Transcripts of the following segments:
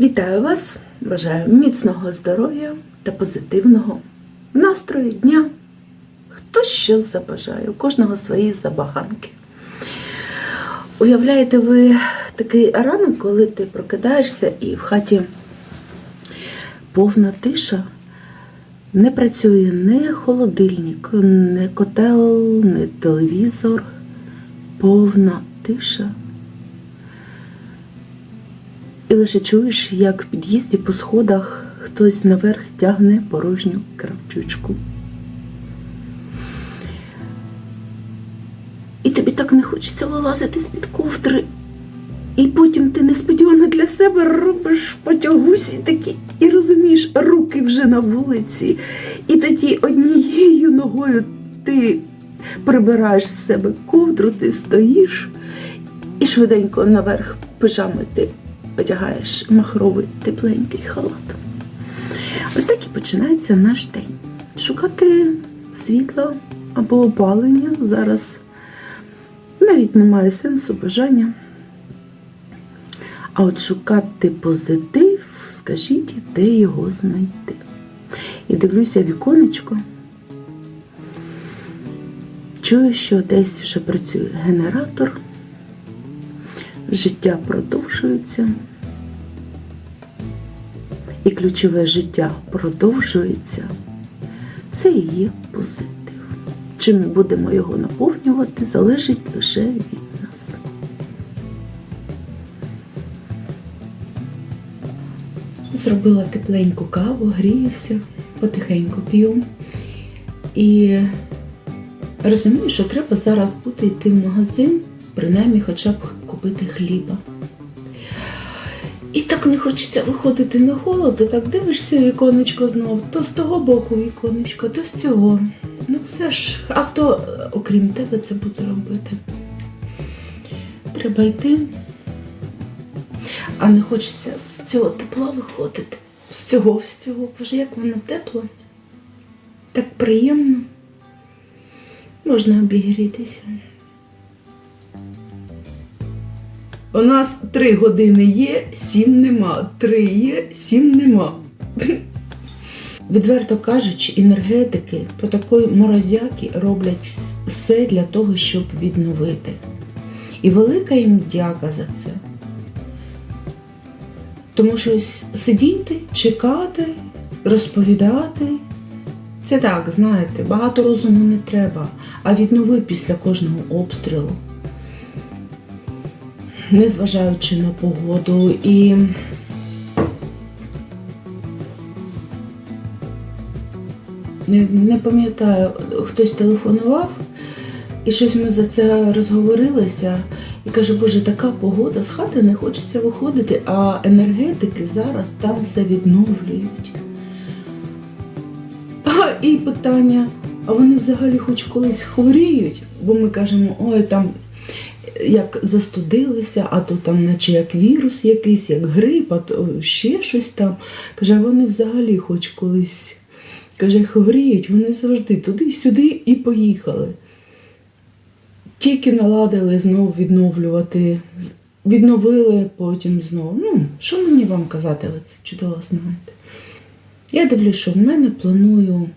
Вітаю вас! Бажаю міцного здоров'я та позитивного настрою дня. Хто що забажає, у кожного свої забаганки. Уявляєте ви такий ранок, коли ти прокидаєшся і в хаті повна тиша, не працює ні холодильник, ні котел, ні телевізор, повна тиша. І лише чуєш, як в під'їзді по сходах хтось наверх тягне порожню кравчучку. І тобі так не хочеться вилазити з-під ковдри. І потім ти несподівано для себе робиш потягусь і такі, і розумієш, руки вже на вулиці. І тоді однією ногою ти прибираєш з себе ковдру, ти стоїш і швиденько наверх пижами ти одягаєш махровий тепленький халат. Ось так і починається наш день. Шукати світла або опалення зараз навіть немає сенсу бажання. А от шукати позитив, скажіть, де його знайти. І дивлюся віконечко. Чую, що десь вже працює генератор, життя продовжується. І ключове життя продовжується. Це і є позитив. Чим ми будемо його наповнювати, залежить лише від нас. Зробила тепленьку каву, гріюся, потихеньку п'ю. І розумію, що треба зараз бути йти в магазин, принаймні хоча б купити хліба. І так не хочеться виходити на холод, так дивишся віконечко знов, то з того боку віконечко, то з цього. Ну все ж, а хто, окрім тебе, це буде робити? Треба йти, а не хочеться з цього тепла виходити. З цього, з цього. Боже, як воно тепло. Так приємно. Можна обігрітися. У нас три години є, сім нема. Три є, сім нема. Відверто кажучи, енергетики по такої морозяки роблять все для того, щоб відновити. І велика їм дяка за це. Тому що сидіти, чекати, розповідати. Це так, знаєте, багато розуму не треба, а віднови після кожного обстрілу незважаючи на погоду. І не, пам'ятаю, хтось телефонував, і щось ми за це розговорилися. І каже, Боже, така погода, з хати не хочеться виходити, а енергетики зараз там все відновлюють. А, і питання, а вони взагалі хоч колись хворіють, бо ми кажемо, ой, там як застудилися, а то там, наче як вірус якийсь, як грип, а то ще щось там. Каже, вони взагалі хоч колись каже, хворіють, вони завжди туди-сюди і поїхали. Тільки наладили знов відновлювати, відновили потім знову. Ну, що мені вам казати, ви це чудово знаєте. Я дивлюсь, що в мене планую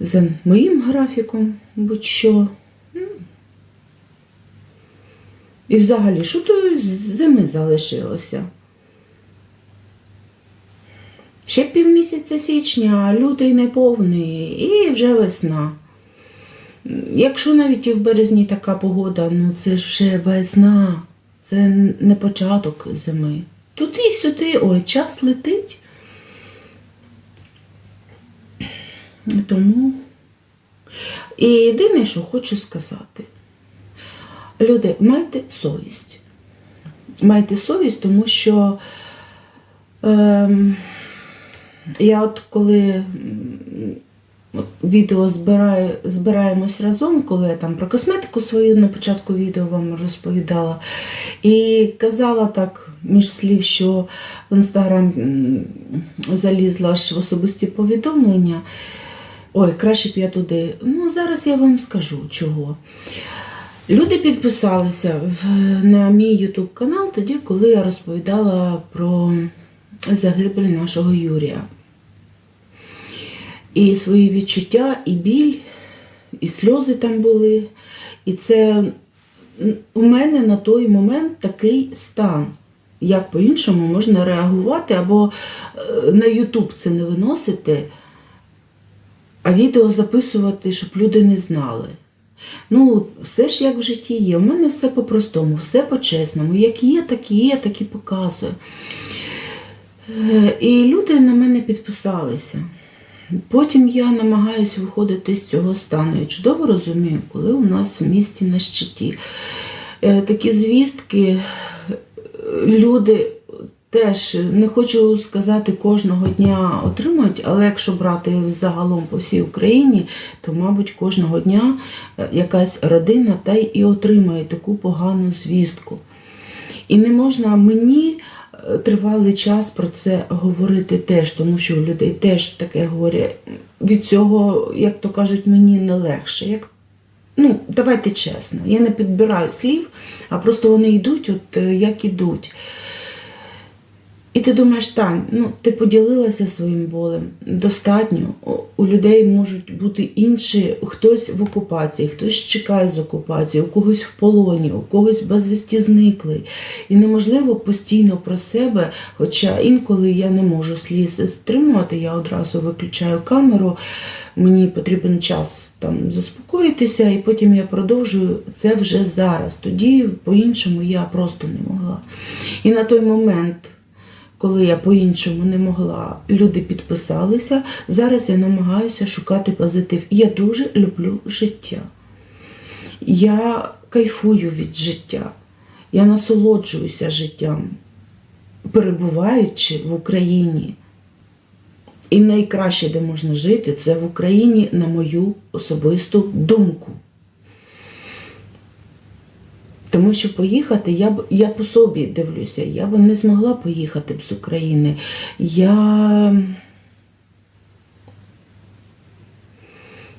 за моїм графіком, будь-що. Ну. І взагалі, що то з зими залишилося? Ще півмісяця січня, лютий неповний і вже весна. Якщо навіть і в березні така погода, ну це ж вже весна, це не початок зими. Туди-сюди, ой, час летить. Тому. І єдине, що хочу сказати. Люди, майте совість. Майте совість, тому що ем, я от коли відео збираю, збираємось разом, коли я там про косметику свою на початку відео вам розповідала, і казала так між слів, що в інстаграм залізла ж в особисті повідомлення. Ой, краще б я туди. Ну, зараз я вам скажу чого. Люди підписалися на мій YouTube канал тоді, коли я розповідала про загибель нашого Юрія. І свої відчуття, і біль, і сльози там були. І це у мене на той момент такий стан. Як по-іншому можна реагувати, або е, на YouTube це не виносити, а відео записувати, щоб люди не знали. Ну, все ж як в житті є. У мене все по-простому, все по-чесному. Як є, так і є, так і показую. Е, І люди на мене підписалися. Потім я намагаюся виходити з цього стану. Я чудово розумію, коли у нас в місті на щиті. Е, Такі звістки люди теж не хочу сказати кожного дня отримують, але якщо брати загалом по всій Україні, то, мабуть, кожного дня е, якась родина та й і отримає таку погану звістку. І не можна мені е, тривалий час про це говорити теж, тому що у людей теж таке горе. Від цього, як то кажуть, мені не легше. Як Ну, давайте чесно, я не підбираю слів, а просто вони йдуть, от е, як ідуть. І ти думаєш, Тань, ну ти поділилася своїм болем. Достатньо. У- людей можуть бути інші, хтось в окупації, хтось чекає з окупації, у когось в полоні, у когось безвісті зниклий. І неможливо постійно про себе, хоча інколи я не можу сліз стримувати, я одразу виключаю камеру. Мені потрібен час там заспокоїтися, і потім я продовжую це вже зараз. Тоді по-іншому я просто не могла. І на той момент коли я по-іншому не могла, люди підписалися. Зараз я намагаюся шукати позитив. Я дуже люблю життя. Я кайфую від життя. Я насолоджуюся життям, перебуваючи в Україні. І найкраще, де можна жити, це в Україні, на мою особисту думку. Тому що поїхати, я б я по собі дивлюся, я б не змогла поїхати б з України. Я,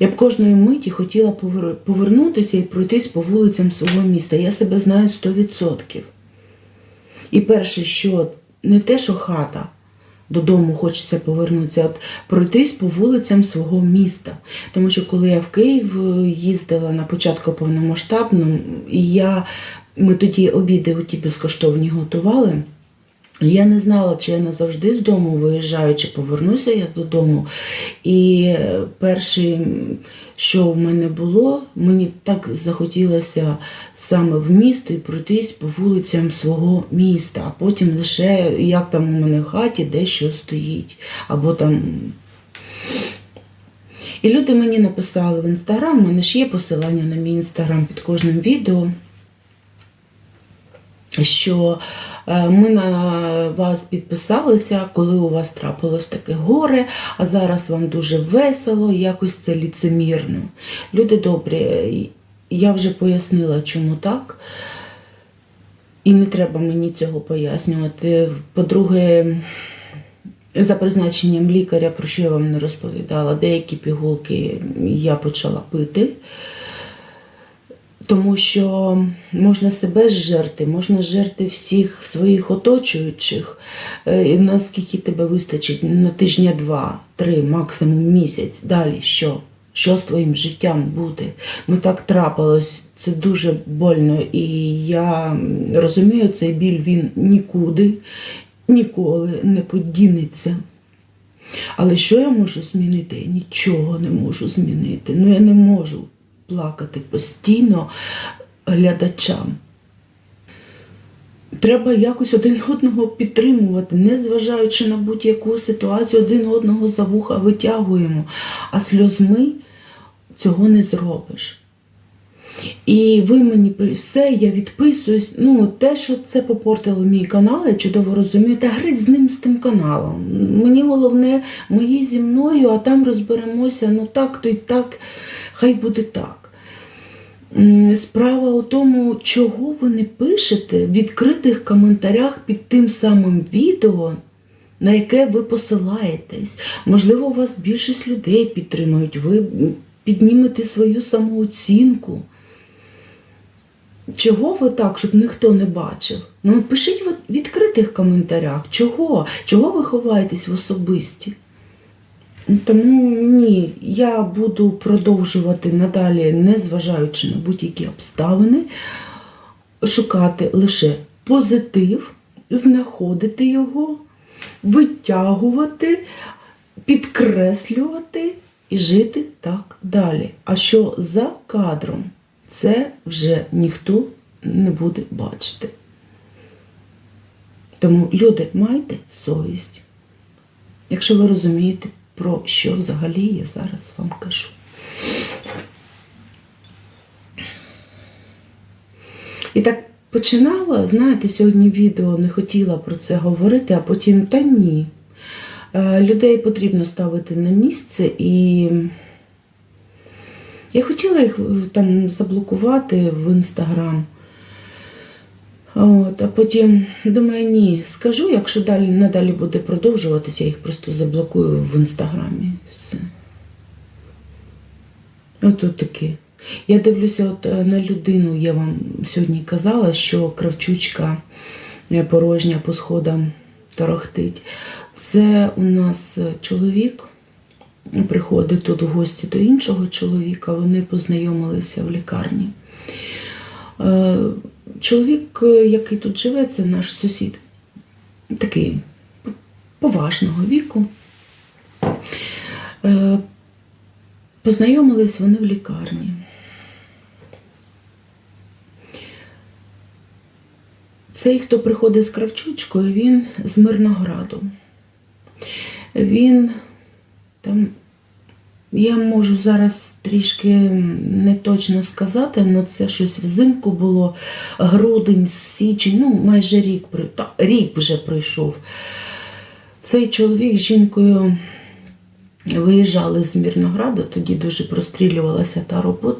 я б кожної миті хотіла повер- повернутися і пройтись по вулицям свого міста. Я себе знаю 100%. І перше, що не те, що хата, додому хочеться повернутися, от пройтись по вулицям свого міста. Тому що коли я в Київ е, їздила на початку повномасштабно, і я, ми тоді обіди у ті безкоштовні готували. Я не знала, чи я назавжди з дому виїжджаю, чи повернуся я додому. І е, перше, що в мене було, мені так захотілося саме в місто і пройтись по вулицям свого міста, а потім лише як там у мене в хаті дещо стоїть. Або там. І люди мені написали в інстаграм, у мене ж є посилання на мій інстаграм під кожним відео що е, ми на вас підписалися, коли у вас трапилось таке горе, а зараз вам дуже весело, якось це ліцемірно. Люди добрі, я вже пояснила, чому так. І не треба мені цього пояснювати. По-друге, за призначенням лікаря, про що я вам не розповідала, деякі пігулки я почала пити. Тому що можна себе зжерти, можна зжерти всіх своїх оточуючих, е, наскільки тебе вистачить на тижня два, три, максимум місяць. Далі що? Що з твоїм життям буде? Ну так трапилось. Це дуже больно, і я розумію, цей біль він нікуди, ніколи не подінеться. Але що я можу змінити? Нічого не можу змінити. Ну я не можу плакати постійно глядачам. Треба якось один одного підтримувати, незважаючи на будь-яку ситуацію, один одного за вуха витягуємо, а сльозми цього не зробиш. І ви мені все, я відписуюсь. Ну, те, що це попортило мій канал, я чудово розумію, та гризь з ним з тим каналом. Мені головне, мої зі мною, а там розберемося, ну так, то й так, хай буде так. Справа у тому, чого ви не пишете в відкритих коментарях під тим самим відео, на яке ви посилаєтесь. Можливо, у вас більшість людей підтримують, ви піднімете свою самооцінку. Чого ви так, щоб ніхто не бачив? Ну, пишіть в відкритих коментарях, чого? Чого ви ховаєтесь в особисті? Тому ні, я буду продовжувати надалі, незважаючи на будь-які обставини, шукати лише позитив, знаходити його, витягувати, підкреслювати і жити так далі. А що за кадром, це вже ніхто не буде бачити. Тому, люди, майте совість. Якщо ви розумієте, про що взагалі я зараз вам кажу. І так починала, знаєте, сьогодні відео не хотіла про це говорити, а потім та ні. Е, Людей потрібно ставити на місце і я хотіла їх е, там заблокувати в інстаграм. От, а потім думаю, ні, скажу, якщо далі надалі буде продовжуватися, я їх просто заблокую в інстаграмі. Все. От от таке. Я дивлюся от е, на людину, я вам сьогодні казала, що кравчучка е, порожня по сходам торохтить. Це у нас е, чоловік приходить тут в гості до іншого чоловіка, вони познайомилися в лікарні. Чоловік, е, який тут живе, це наш сусід, такий поважного віку. Е, Познайомились вони в лікарні. Цей, хто приходить з Кравчучкою, він з Мирнограду. Він там, я можу зараз трішки не точно сказати, але це щось взимку було, грудень, січень, ну майже рік, рік вже пройшов. Цей чоловік з жінкою виїжджали з Мірнограду, тоді дуже прострілювалася та робот,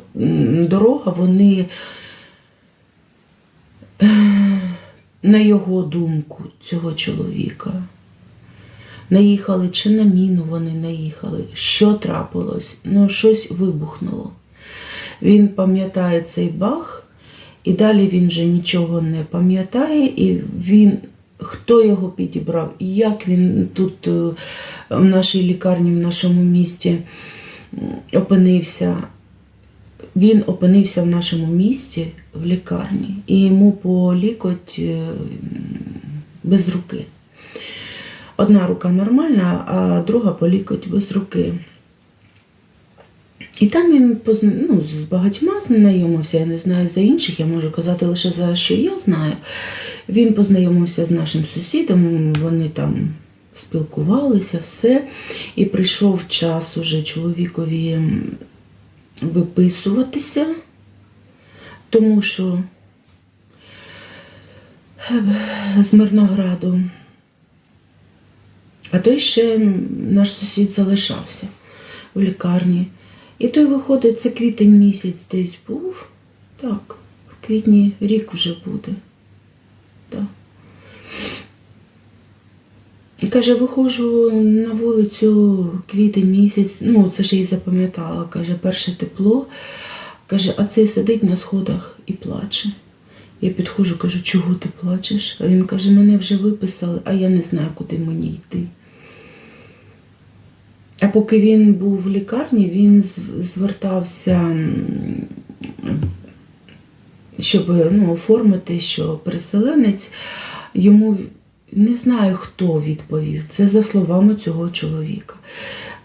дорога. Вони, е, на його думку, цього чоловіка, наїхали чи на міну вони наїхали, що трапилось, ну щось вибухнуло. Він пам'ятає цей бах, і далі він вже нічого не пам'ятає, і він. Хто його підібрав, і як він тут е, в нашій лікарні, в нашому місті опинився. Він опинився в нашому місті в лікарні, і йому по лікоть е, без руки. Одна рука нормальна, а друга по лікоть без руки. І там він ну, з багатьма знайомився, я не знаю за інших, я можу казати лише за що я знаю. Він познайомився з нашим сусідом, вони там спілкувалися, все. І прийшов час уже чоловікові виписуватися, тому що з Мирнограду. А той ще наш сусід залишався в лікарні. І той виходить, це квітень місяць десь був. Так, в квітні рік вже буде. Так. І каже, виходжу на вулицю квітень місяць, ну це ж і запам'ятала, каже, перше тепло. Каже, а цей сидить на сходах і плаче. Я підходжу, кажу, чого ти плачеш? А він каже, мене вже виписали, а я не знаю, куди мені йти. А поки він був в лікарні, він звертався, щоб ну, оформити, що переселенець йому не знаю, хто відповів. Це за словами цього чоловіка.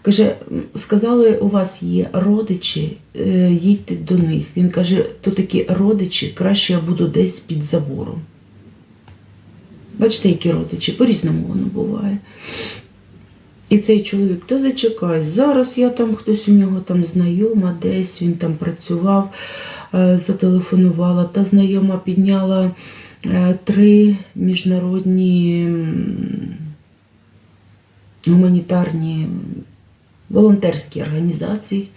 Каже, сказали, у вас є родичі, е, їдьте до них. Він каже, то такі родичі, краще я буду десь під забором. Бачите, які родичі, по-різному воно буває. І цей чоловік, то зачекай, зараз я там хтось у нього там знайома, десь він там працював, е, зателефонувала, та знайома підняла е, три міжнародні гуманітарні волонтерські організації.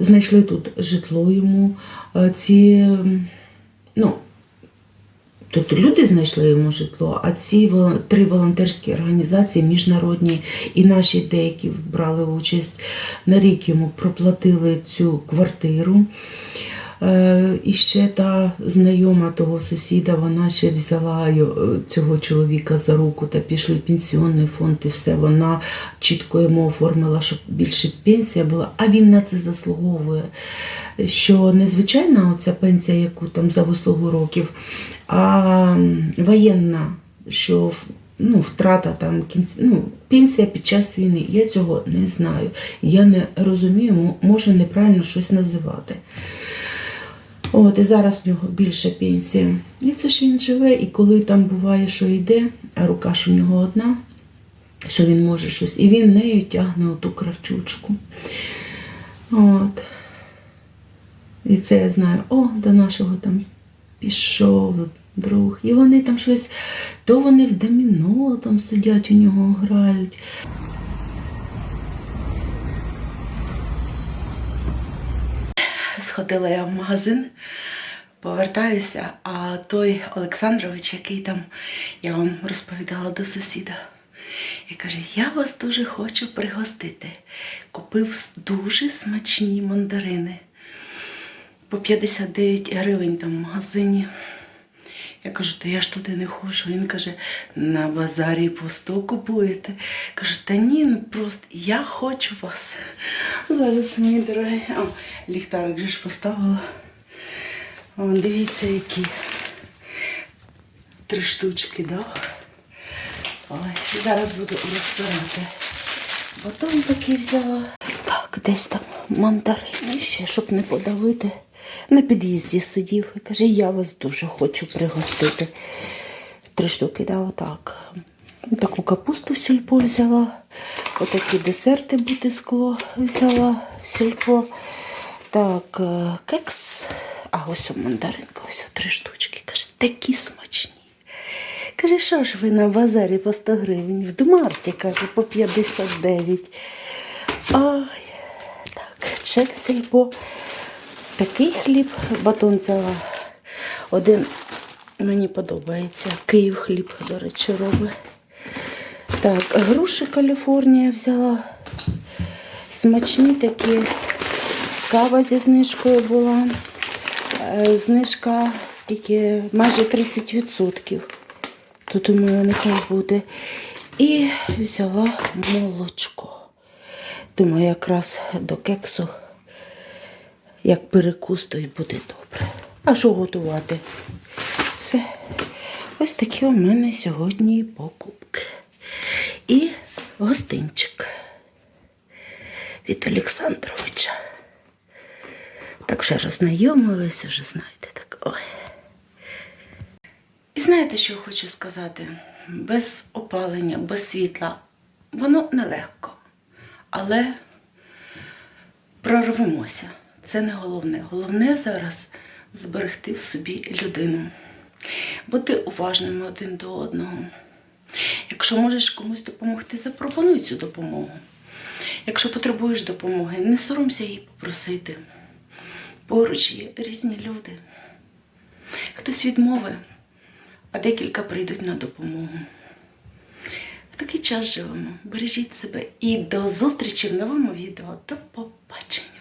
Знайшли тут житло йому. Е, Ці, ну, Тобто люди знайшли йому житло, а ці три волонтерські організації міжнародні і наші деякі брали участь на рік йому проплатили цю квартиру. Е, і ще та знайома того сусіда, вона ще взяла е, цього чоловіка за руку та пішли пенсіонний фонд, і все. Вона чітко йому оформила, щоб більше пенсія була, а він на це заслуговує. Що не звичайна оця пенсія, яку там за вислугу років, а воєнна, що ну, втрата там кінці, ну, пенсія під час війни. Я цього не знаю. Я не розумію, можу неправильно щось називати. От, і зараз в нього більша пенсія. І це ж він живе, і коли там буває, що йде, а рука ж у нього одна, що він може щось, і він нею тягне оту кравчучку. От. І це я знаю, о, до нашого там пішов друг. І вони там щось, то вони в доміно там сидять, у нього грають. Сходила я в магазин, повертаюся, а той Олександрович, який там я вам розповідала до сусіда, і каже: Я вас дуже хочу пригостити. Купив дуже смачні мандарини по 59 гривень там в магазині. Я кажу, та я ж туди не хочу. Він каже, на базарі 100 купуєте. Кажу, та ні, ну просто я хочу вас. Зараз, мої дорогі. О, ліхтарик же ж поставила. О, дивіться, які три штучки дав. Ой, зараз буду розбирати. Батон такий взяла. Так, десь там мандарини ще, щоб не подавити. На під'їзді сидів і каже, я вас дуже хочу пригостити. Три штуки дав отак. Таку капусту в сільпо взяла. Отакі десерти бути скло взяла в сільпо. Так, е, кекс. А ось о, мандаринка, ось три штучки. Каже, такі смачні. Каже, що ж ви на базарі по 100 гривень? В Думарті, каже, по 59. Ой, так, чек сільпо. Такий хліб, батон взяла. Один мені подобається. Київ хліб, до речі, робить. Так, груші Каліфорнія взяла. Смачні такі. Кава зі знижкою була. Е, Знижка скільки? Майже 30%. То думаю, нехай буде. І взяла молочко. Думаю, якраз до кексу, як перекус, то й буде добре. А що готувати? Все. Ось такі у мене сьогодні покупки. І гостинчик від Олександровича. Так вже роззнайомилися, вже знаєте, так ой. І знаєте, що хочу сказати? Без опалення, без світла воно нелегко. Але прорвемося. Це не головне. Головне зараз зберегти в собі людину, бути уважними один до одного. Якщо можеш комусь допомогти, запропонуй цю допомогу. Якщо потребуєш допомоги, не соромся її попросити. Поруч є різні люди. Хтось відмовить, а декілька прийдуть на допомогу. В такий час живемо. Бережіть себе і до зустрічі в новому відео. До побачення!